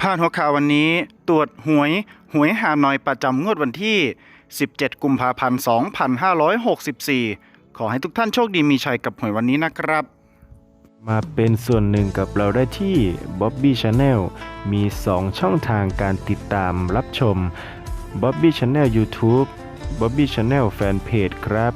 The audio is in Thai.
พาดหัวข่าววันนี้ตรวจหวยหวยหาหนอยประจำงวดวันที่ 17 กุมภาพันธ์ 2564 ขอให้ทุกท่านโชคดีมีชัยกับหวยวันนี้นะครับ มาเป็นส่วนหนึ่งกับเราได้ที่ Bobby Channel มี 2 ช่องทางการติดตามรับชม Bobby Channel YouTube Bobby Channel Fanpage ครับ